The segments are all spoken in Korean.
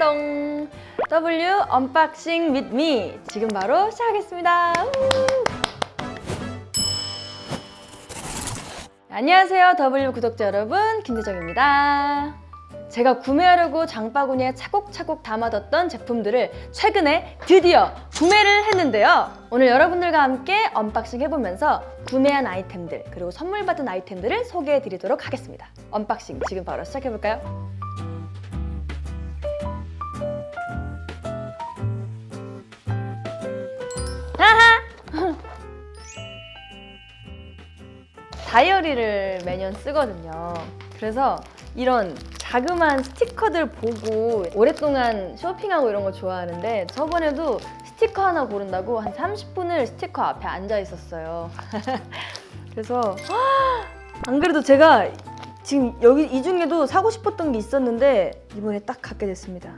딩동댕동 W 언박싱 me 지금 바로 시작하겠습니다. 우! 안녕하세요 W 구독자 여러분 김대정입니다. 제가 구매하려고 장바구니에 차곡차곡 담아뒀던 제품들을 최근에 드디어 구매를 했는데요. 오늘 여러분들과 함께 언박싱 해보면서 구매한 아이템들 그리고 선물 받은 아이템들을 소개해 드리도록 하겠습니다. 언박싱 지금 바로 시작해볼까요? 다이어리를 매년 쓰거든요. 그래서 이런 자그마한 스티커들 보고 오랫동안 쇼핑하고 이런 거 좋아하는데 저번에도 스티커 하나 고른다고 한 30분을 스티커 앞에 앉아 있었어요. 그래서 안 그래도 제가 지금 여기 이 중에도 사고 싶었던 게 있었는데 이번에 딱 갖게 됐습니다.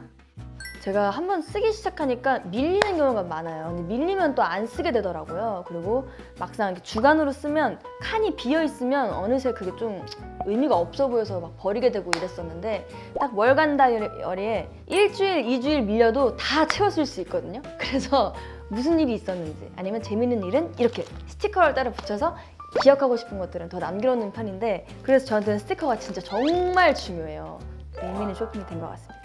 제가 한번 쓰기 시작하니까 밀리는 경우가 많아요. 근데 밀리면 또 안 쓰게 되더라고요. 그리고 막상 이렇게 주간으로 쓰면 칸이 비어 있으면 어느새 그게 좀 의미가 없어 보여서 막 버리게 되고 이랬었는데 딱 월간 다이어리에 일주일, 이주일 밀려도 다 채웠을 수 있거든요. 그래서 무슨 일이 있었는지 아니면 재밌는 일은 이렇게 스티커를 따로 붙여서 기억하고 싶은 것들은 더 남겨놓는 편인데 그래서 저한테는 스티커가 진짜 정말 중요해요. 의미 있는 쇼핑이 된 것 같습니다.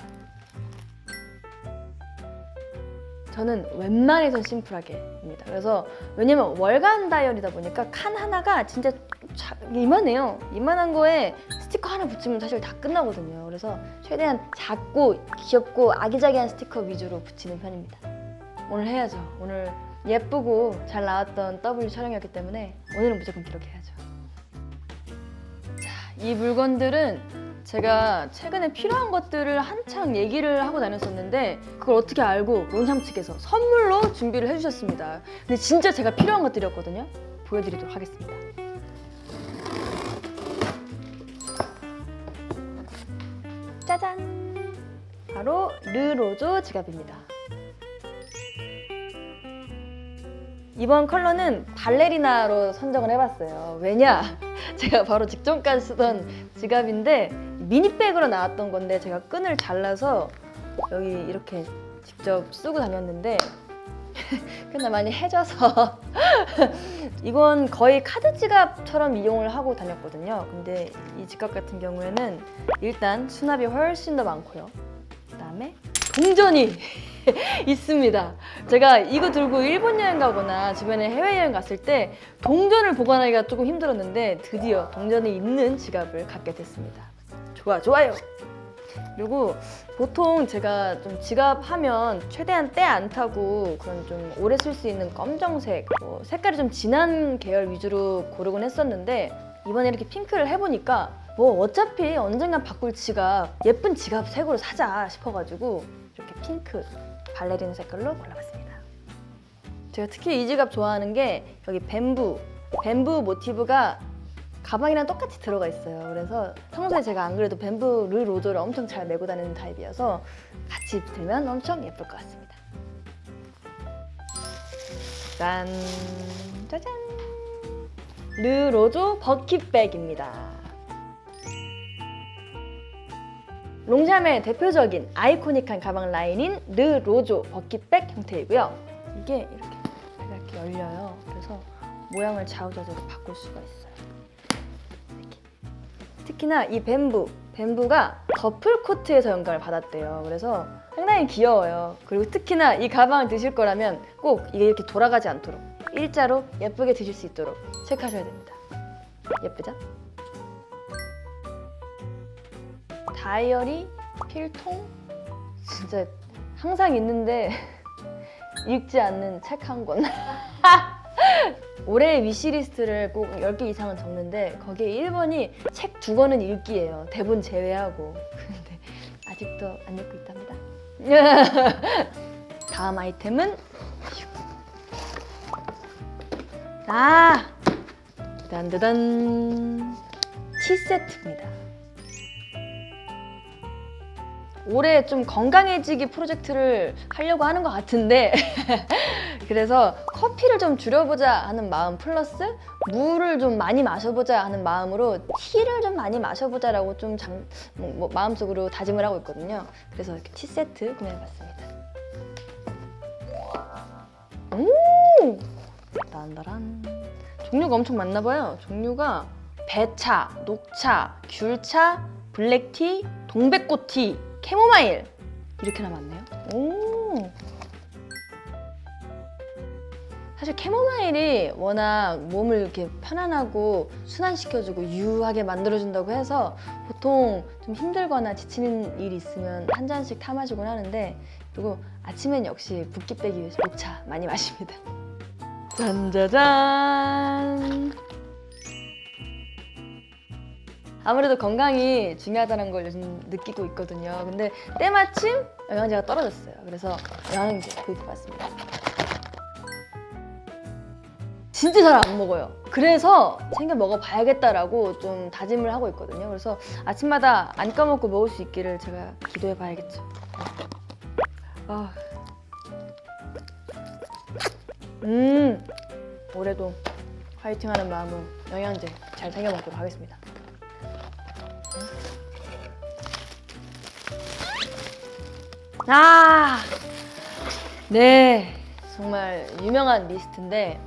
저는 웬만해선 심플하게 입니다. 그래서 왜냐면 월간 다이어리다 보니까 칸 하나가 진짜 자- 이만해요. 이만한 거에 스티커 하나 붙이면 사실 다 끝나거든요. 그래서 최대한 작고 귀엽고 아기자기한 스티커 위주로 붙이는 편입니다. 오늘 해야죠. 오늘 예쁘고 잘 나왔던 W 촬영이었기 때문에 오늘은 무조건 기록해야죠. 자, 이 물건들은 제가 최근에 필요한 것들을 한창 얘기를 하고 다녔었는데 그걸 어떻게 알고 론삼 측에서 선물로 준비를 해주셨습니다. 근데 진짜 제가 필요한 것들이었거든요. 보여드리도록 하겠습니다. 짜잔! 바로 르로조 지갑입니다. 이번 컬러는 발레리나로 선정을 해봤어요. 왜냐? 제가 바로 직전까지 쓰던 지갑인데 미니백으로 나왔던 건데 제가 끈을 잘라서 여기 이렇게 직접 쓰고 다녔는데 꽤나 많이 해져서 이건 거의 카드 지갑처럼 이용을 하고 다녔거든요. 근데 이 지갑 같은 경우에는 일단 수납이 훨씬 더 많고요. 그 다음에 동전이 있습니다. 제가 이거 들고 일본 여행 가거나 주변에 해외 여행 갔을 때 동전을 보관하기가 조금 힘들었는데 드디어 동전이 있는 지갑을 갖게 됐습니다. 좋아, 좋아요. 그리고 보통 제가 좀 지갑 하면 최대한 때 안 타고 그런 좀 오래 쓸 수 있는 검정색, 뭐 색깔이 좀 진한 계열 위주로 고르곤 했었는데 이번에 이렇게 핑크를 해보니까 뭐 어차피 언젠간 바꿀 지갑 예쁜 지갑 색으로 사자 싶어가지고 이렇게 핑크 발레리나 색깔로 골라봤습니다. 제가 특히 이 지갑 좋아하는 게 여기 뱀부 뱀부 모티브가 가방이랑 똑같이 들어가 있어요. 그래서 평소에 제가 안 그래도 뱀부 르 로저를 엄청 잘 메고 다니는 타입이어서 같이 들면 엄청 예쁠 것 같습니다. 짠! 짜잔! 르 로조 버킷백입니다. 롱샴의 대표적인 아이코닉한 가방 라인인 르 로조 버킷백 형태이고요. 이게 이렇게 이렇게 열려요. 그래서 모양을 좌우좌우로 바꿀 수가 있어요. 특히나 이 뱀부, 뱀부가 더플 코트에서 영감을 받았대요. 그래서 상당히 귀여워요. 그리고 특히나 이 가방을 드실 거라면 꼭 이게 이렇게 돌아가지 않도록 일자로 예쁘게 드실 수 있도록 체크하셔야 됩니다. 예쁘죠? 다이어리, 필통 진짜 항상 있는데 읽지 않는 책 한 권. 올해 위시리스트를 꼭 10개 이상은 적는데 거기에 1번이 책 두 권은 읽기예요. 대본 제외하고. 근데 아직도 안 읽고 있답니다. 다음 아이템은 아! 딴드단 티 세트입니다. 올해 좀 건강해지기 프로젝트를 하려고 하는 것 같은데 그래서 커피를 좀 줄여보자 하는 마음 플러스 물을 좀 많이 마셔보자 하는 마음으로 티를 좀 많이 마셔보자라고 좀 장, 뭐, 뭐 마음속으로 다짐을 하고 있거든요. 그래서 이렇게 티 세트 구매해봤습니다. 오! 딴따란. 종류가 엄청 많나 봐요. 종류가 배차, 녹차, 귤차, 블랙티, 동백꽃티, 캐모마일 이렇게나 많네요. 오. 사실 캐모마일이 워낙 몸을 이렇게 편안하고 순환시켜주고 유하게 만들어준다고 해서 보통 좀 힘들거나 지치는 일이 있으면 한 잔씩 타 마시곤 하는데 그리고 아침엔 역시 붓기 빼기 위해서 녹차 많이 마십니다. 짠짜잔. 아무래도 건강이 중요하다는 걸 요즘 느끼고 있거든요. 근데 때마침 영양제가 떨어졌어요. 그래서 영양제 구입해봤습니다. 진짜 잘 안 먹어요. 그래서 챙겨 먹어봐야겠다라고 좀 다짐을 하고 있거든요. 그래서 아침마다 안 까먹고 먹을 수 있기를 제가 기도해봐야겠죠. 아. 음, 올해도 화이팅하는 마음으로 영양제 잘 챙겨 먹도록 하겠습니다. 아, 네, 정말 유명한 미스트인데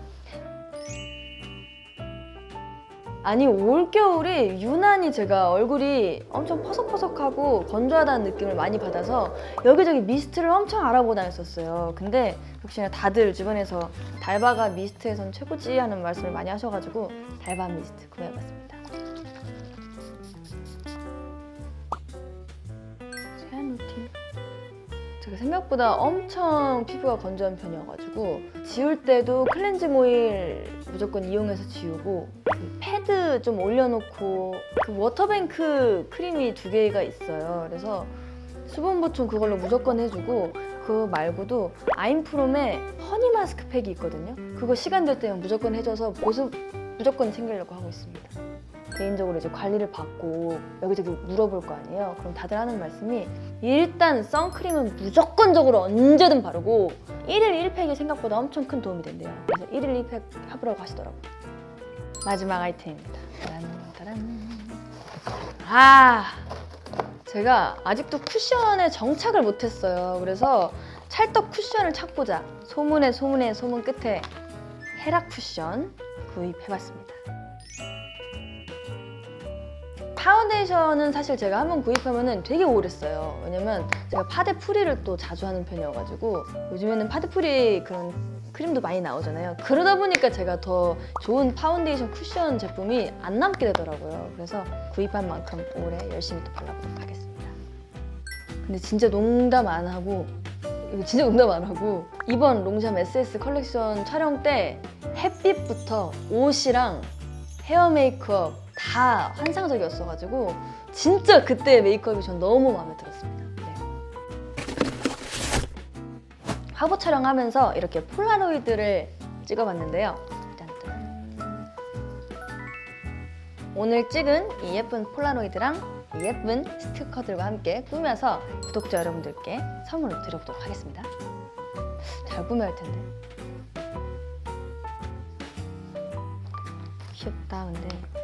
아니 올겨울에 유난히 제가 얼굴이 엄청 퍼석퍼석하고 건조하다는 느낌을 많이 받아서 여기저기 미스트를 엄청 알아보고 다녔었어요. 근데 역시나 다들 주변에서 달바가 미스트에선 최고지 하는 말씀을 많이 하셔가지고 달바 미스트 구매해봤습니다. 제가 생각보다 엄청 피부가 건조한 편이어가지고 지울 때도 클렌징 오일 무조건 이용해서 지우고 그 패드 좀 올려놓고 그 워터뱅크 크림이 두 개가 있어요. 그래서 수분 보충 그걸로 무조건 해주고 그거 말고도 아임프롬의 허니 마스크 팩이 있거든요. 그거 시간 될 때면 무조건 해줘서 보습 무조건 챙기려고 하고 있습니다. 개인적으로 이제 관리를 받고 여기저기 물어볼 거 아니에요. 그럼 다들 하는 말씀이 일단 선크림은 무조건적으로 언제든 바르고 1일 1팩이 생각보다 엄청 큰 도움이 된대요. 그래서 1일 1팩 해보라고 하시더라고요. 마지막 아이템입니다. 따란, 따란. 아, 제가 아직도 쿠션에 정착을 못했어요. 그래서 찰떡 쿠션을 찾고자 소문에 소문에 소문 끝에 헤라 쿠션 구입해봤습니다. 파운데이션은 사실 제가 한번 구입하면은 되게 오래 써요. 왜냐면 제가 파데 프리를 또 자주 하는 편이어가지고 요즘에는 파데 프리 그런 크림도 많이 나오잖아요. 그러다 보니까 제가 더 좋은 파운데이션 쿠션 제품이 안 남게 되더라고요. 그래서 구입한 만큼 올해 열심히 또 발라보도록 하겠습니다. 근데 진짜 농담 안 하고 이거 진짜 농담 안 하고 이번 롱샴 SS 컬렉션 촬영 때 햇빛부터 옷이랑 헤어 메이크업 다 환상적이었어가지고 진짜 그때 메이크업이 전 너무 마음에 들었습니다. 네. 화보 촬영하면서 이렇게 폴라로이드를 찍어봤는데요. 짠짠. 오늘 찍은 이 예쁜 폴라로이드랑 이 예쁜 스티커들과 함께 꾸며서 구독자 여러분들께 선물로 드려보도록 하겠습니다. 잘 꾸며야 할 텐데. 귀엽다, 근데.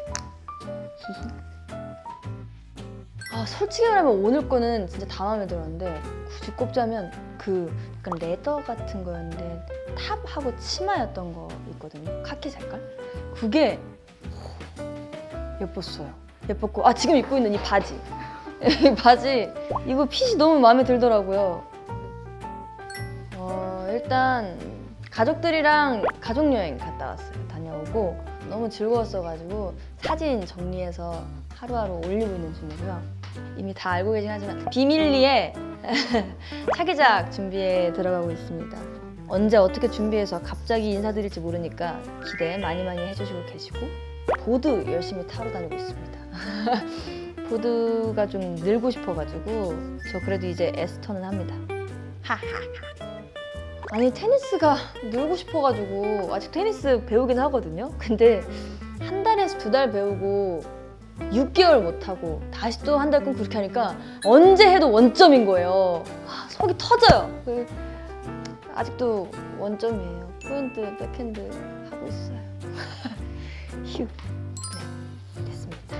아, 솔직히 말하면 오늘 거는 진짜 다 마음에 들었는데 굳이 꼽자면 그 약간 레더 같은 거였는데 탑하고 치마였던 거 있거든요. 카키 색깔. 그게 예뻤어요. 예뻤고 아 지금 입고 있는 이 바지. 이 바지 이거 핏이 너무 마음에 들더라고요. 어, 일단 가족들이랑 가족 여행 갔다 왔어요. 다녀오고 너무 즐거웠어가지고 사진 정리해서 하루하루 올리고 있는 중이고요. 이미 다 알고 계긴 하지만 비밀리에 차기작 준비에 들어가고 있습니다. 언제 어떻게 준비해서 갑자기 인사드릴지 모르니까 기대 많이 많이 해주시고 계시고 보드 열심히 타러 다니고 있습니다. 보드가 좀 늘고 싶어가지고 저 그래도 이제 에스터는 합니다. 하하. 아니 테니스가 늘고 싶어가지고 아직 테니스 배우긴 하거든요. 근데 한 달에서 두 달 배우고 6개월 못하고 다시 또 한달 끊고 그렇게 하니까 언제 해도 원점인 거예요. 아, 속이 터져요. 그, 아직도 원점이에요. 포인트, 백핸드 하고 있어요. 휴. 네, 됐습니다.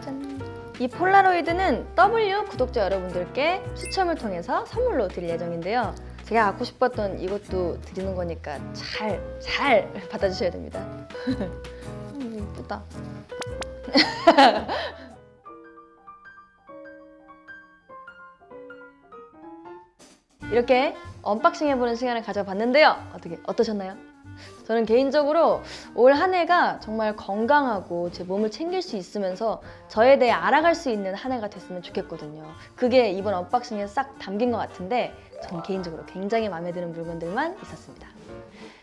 짠. 이 폴라로이드는 W 구독자 여러분들께 추첨을 통해서 선물로 드릴 예정인데요. 제가 갖고 싶었던 이것도 드리는 거니까 잘, 잘 받아주셔야 됩니다. 음, 이쁘다. 이렇게 언박싱 해보는 시간을 가져봤는데요. 어떻게 어떠셨나요? 저는 개인적으로 올 한 해가 정말 건강하고 제 몸을 챙길 수 있으면서 저에 대해 알아갈 수 있는 한 해가 됐으면 좋겠거든요. 그게 이번 언박싱에 싹 담긴 것 같은데 저는 개인적으로 굉장히 마음에 드는 물건들만 있었습니다.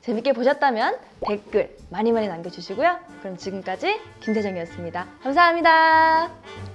재밌게 보셨다면 댓글 많이 많이 남겨주시고요. 그럼 지금까지 김대정이었습니다. 감사합니다.